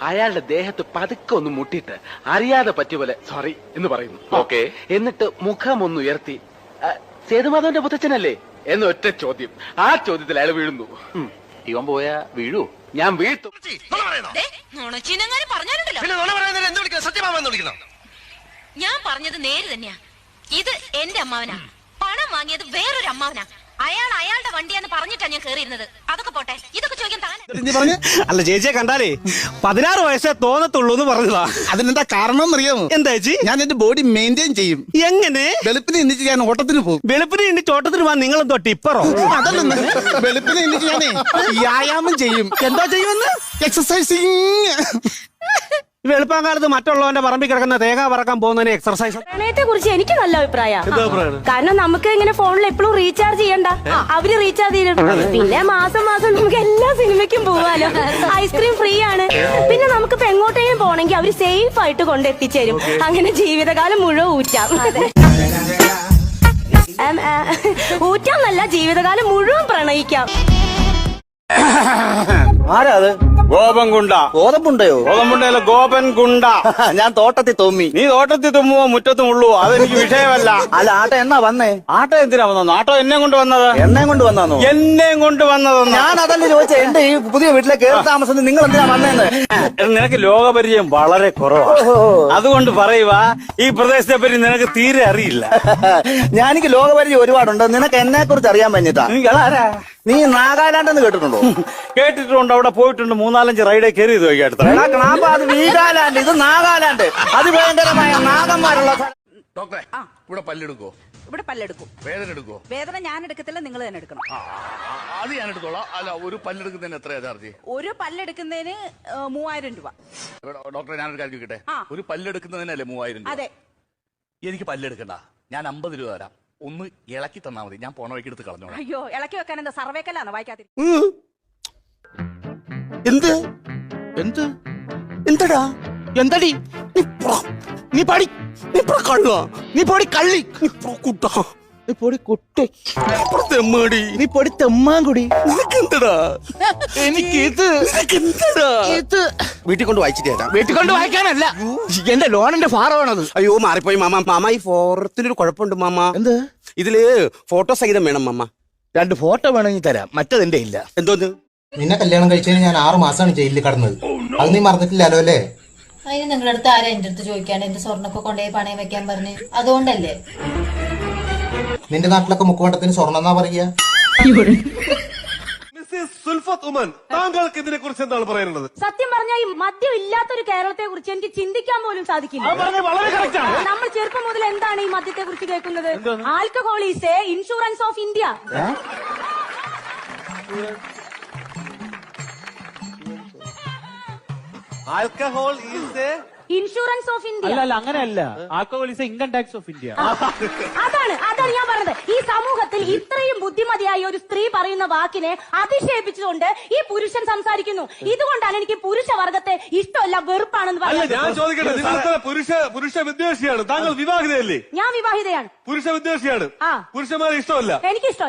അയാളുടെ ദേഹത്ത് പതുക്കെ ഒന്ന് മുട്ടിട്ട് അറിയാതെ പറ്റിയ പോലെ സോറി എന്ന് പറയുന്നു. ഓക്കെ. എന്നിട്ട് മുഖം ഒന്ന് ഉയർത്തി "ആ, സേതുമാധവന്റെ പുത്തച്ഛനല്ലേ? എന്ന് ഒറ്റ ചോദ്യം. ആ ചോദ്യത്തിൽ അയാൾ വീഴുന്നു. ഇവൻ പോയാ വീഴൂ. ഞാൻ വീഴ്ത്തും. ഞാൻ പറഞ്ഞത് നേര് തന്നെയാ. ഇത് എന്റെ അമ്മാവനാ. പണം വാങ്ങിയത് വേറൊരു അമ്മാവനാ അയാൾ അയാളുടെ വണ്ടിയാന്ന് പറഞ്ഞിട്ടാ ഞാൻ കേറിയിരുന്നത്. അതൊക്കെ പോട്ടെ. അല്ല ചേച്ചിയെ കണ്ടാലേ പതിനാറ് വയസ്സേ തോന്നത്തുള്ളൂ എന്ന് പറഞ്ഞതാ. അതിനെന്താ കാരണം അറിയാമോ? എന്താ ചേച്ചി? ഞാൻ എന്റെ ബോഡി മെയിന്റെയിൻ ചെയ്യും. എങ്ങനെ? വെളുപ്പിനെ എണ്ണിച്ച് ഞാൻ ഓട്ടത്തിന് പോകും. വെളുപ്പിനെ എണ്ണിച്ച് ഓട്ടത്തിന് പോകാൻ നിങ്ങൾ എന്തോ ടിപ്പറോ അതല്ലെന്ന്. വെളുപ്പിനെ എണ്ണിച്ച് ഞാനേ വ്യായാമം ചെയ്യും. എന്താ ചെയ്യുമെന്ന്? എക്സസൈസിങ് ഈ വെളുപ്പാൻ കാലത്ത് മറ്റുള്ളവന്റെ പറമ്പിൽ കിടക്കുന്ന തേങ്ങ പറക്കാൻ പോകുന്നതിന് എക്സർസൈസ് പ്രണയത്തെ കുറിച്ച് എനിക്ക് നല്ല അഭിപ്രായം. എന്താ അഭിപ്രായം? കാരണം നമുക്ക് ഇങ്ങനെ ഫോണിൽ എപ്പോഴും റീചാർജ് ചെയ്യണ്ട. അവർ റീചാർജ് ചെയ്തിട്ട് പിന്നെ മാസം മാസം നമുക്ക് എല്ലാ സിനിമയ്ക്കും പോവാലോ. ഐസ്ക്രീം ഫ്രീ ആണ്. പിന്നെ നമുക്ക് ഇപ്പൊ എങ്ങോട്ടെങ്കിലും പോണെങ്കിൽ അവർ സേഫ് ആയിട്ട് കൊണ്ടെത്തിച്ചേരും അങ്ങനെ ജീവിതകാലം മുഴുവൻ ഊറ്റാം. ഊറ്റാന്നല്ല ജീവിതകാലം മുഴുവൻ പ്രണയിക്കാം. ആരാ അത്? ഗോപൻ ഗുണ്ട ഗോതമ്പുണ്ടയോ? ഗോതമ്പുണ്ടല്ലോ ഗോപൻ ഗുണ്ട ഞാൻ തോട്ടത്തിൽ തോമ്മി. നീ തോട്ടത്തിൽ തുമ്മുവോ മുറ്റത്തും ഉള്ളുവോ അതെനിക്ക് വിഷയമല്ല. അല്ല ആട്ട എന്നാ വന്നേ? ആട്ട എന്തിനാ വന്നത്? ആട്ടോ എന്നെ കൊണ്ട് വന്നത്? എന്നെ കൊണ്ട് വന്നു എന്നെ കൊണ്ട് വന്നതെന്ന്? ഞാൻ അതല്ല ചോദിച്ച എന്റെ ഈ പുതിയ വീട്ടിലെ കയറി താമസം നിങ്ങൾ എന്തിനാ വന്നേന്ന്? നിനക്ക് ലോകപരിചയം വളരെ കുറവാണ് അതുകൊണ്ട് പറയുക ഈ പ്രദേശത്തെ പറ്റി നിനക്ക് തീരെ അറിയില്ല. ഞാനെനിക്ക് ലോകപരിചയം ഒരുപാടുണ്ട്. നിനക്ക് എന്നെ കുറിച്ച് അറിയാൻ പഞ്ഞിട്ടാ നിങ്ങളാരാ നീ നാഗാലാൻഡ് എന്ന് കേട്ടിട്ടുണ്ടോ കേട്ടിട്ടുണ്ട് അവിടെ പോയിട്ടുണ്ട്. മൂന്നാലഞ്ച് റൈഡേ കയറി ഇത് ക്ലാപ്പ അത് വീഗാലാൻഡ് ഇത് നാഗാലാൻഡ്. അതിഭയങ്കരമായ നാഗന്മാരുള്ള. ഡോക്ടറെ ഇവിടെ പല്ലെടുക്കോ? ഇവിടെ പല്ലെടുക്കും. വേദന എടുക്കോ? വേദന ഞാൻ എടുക്കത്തില്ല നിങ്ങൾ തന്നെ എടുക്കണം. അത് ഞാൻ എടുത്തോളാം. അല്ല ഒരു പല്ലെടുക്കുന്നതിന് എത്രയാ ചാർജ്? ഒരു പല്ലെടുക്കുന്നതിന് മൂവായിരം രൂപ. ഡോക്ടറെ ഞാനൊരു കാര്യം കിട്ടെ. ഒരു പല്ലെടുക്കുന്നതിനല്ലേ മൂവായിരം രൂപ? അതെ. എനിക്ക് പല്ലെടുക്കണ്ട. ഞാൻ അമ്പത് രൂപ തരാം. ഒന്ന് ഇളക്കി തന്നാ മതി. ഞാൻ പോണ വഴിക്ക് എടുത്ത് കളഞ്ഞോളാം. അയ്യോ ഇളക്കി വെക്കാൻ എന്താ സർവേക്കല്ലാണോ വായിക്കാതി എന്ത്? എന്ത്? എന്തടാ? എന്തടി? നീ പാടി നീ പാടി നീ കള്ളുവാ നീ പാടി കള്ളി. നീ കുട്ടാ. നീ പൊടി കുട്ടി. തെമ്മാടി നീ പൊടി തെമ്മാങ്കുടി നിനക്കെന്തടാ? എനിക്ക് ഇത് നിനക്കെന്തടാ? ഇത് വീട്ടിൽ കൊണ്ട് വായിച്ചിട്ട് തരാം. വീട്ടിൽ കൊണ്ട് വായിക്കാനല്ല. എന്റെ ലോണിന്റെ ഫാറാണത് അയ്യോ മാറിപ്പോയി മാമ. മാമ ഈ ഫോറത്തിനൊരു കുഴപ്പമുണ്ട് മാമ. എന്ത്? ഇതിൽ ഫോട്ടോ സഹിതം വേണം മാമ. രണ്ട് ഫോട്ടോ വേണമെങ്കിൽ തരാം. മറ്റതെന്റെ ഇല്ല. എന്തോന്ന്? നിന്നെ കല്യാണം കഴിച്ചതിന് ഞാൻ ആറു മാസമാണ് ജയിലിൽ കടന്നത്. അത് നീ മറന്നിട്ടില്ലല്ലോ അല്ലേ? അതിന് നിങ്ങളുടെ അടുത്ത് ആരാ എന്റെ അടുത്ത് ചോദിക്കാൻ എന്റെ സ്വർണൊക്കെ കൊണ്ടുപോയി പണയം വെക്കാൻ പറഞ്ഞു. അതുകൊണ്ടല്ലേ? നിന്റെ നാട്ടിലൊക്കെ മുക്കുവട്ടത്തിന് സ്വർണം എന്നാ പറയുക? താങ്കൾക്ക് ഇതിനെ കുറിച്ച് എന്താണ് പറയാനുള്ളത്? സത്യം പറഞ്ഞാൽ ഈ മദ്യം ഇല്ലാത്തൊരു കേരളത്തെ കുറിച്ച് എനിക്ക് ചിന്തിക്കാൻ പോലും സാധിക്കില്ല. നമ്മൾ ചെറുപ്പം മുതൽ എന്താണ് ഈ മദ്യത്തെ കുറിച്ച് കേൾക്കുന്നത്? Alcohol is a insurance of India alcohol is insurance of India അല്ല അങ്ങനെയല്ല. Alcoholism income tax of India അതാണ് അതാണ് ഞാൻ പറഞ്ഞത്. ഈ സമൂഹത്തിൽ ഇത്രയും ബുദ്ധിമതിയായ ഒരു സ്ത്രീ പറയുന്ന വാക്കിനെ അതിശയിപ്പിച്ചുകൊണ്ട് ഈ പുരുഷൻ സംസാരിക്കുന്നു. ഇതുകൊണ്ടാണ് എനിക്ക് പുരുഷവർഗത്തെ ഇഷ്ടമല്ല വെറുപ്പാണെന്ന് അല്ല പറയുന്നത്. ഞാൻ ചോദിക്കട്ടെ നിങ്ങൾ ഇത്ര പുരുഷ പുരുഷ വിദ്വേഷിയാണ്. താങ്കൾ വിവാഹിതയല്ലേ? ഞാൻ വിവാഹിതയാണ്. പുരുഷ വിദ്വേഷിയാണ്. ആ. പുരുഷന്മാരെ ഇഷ്ടമല്ല. എനിക്കിഷ്ടം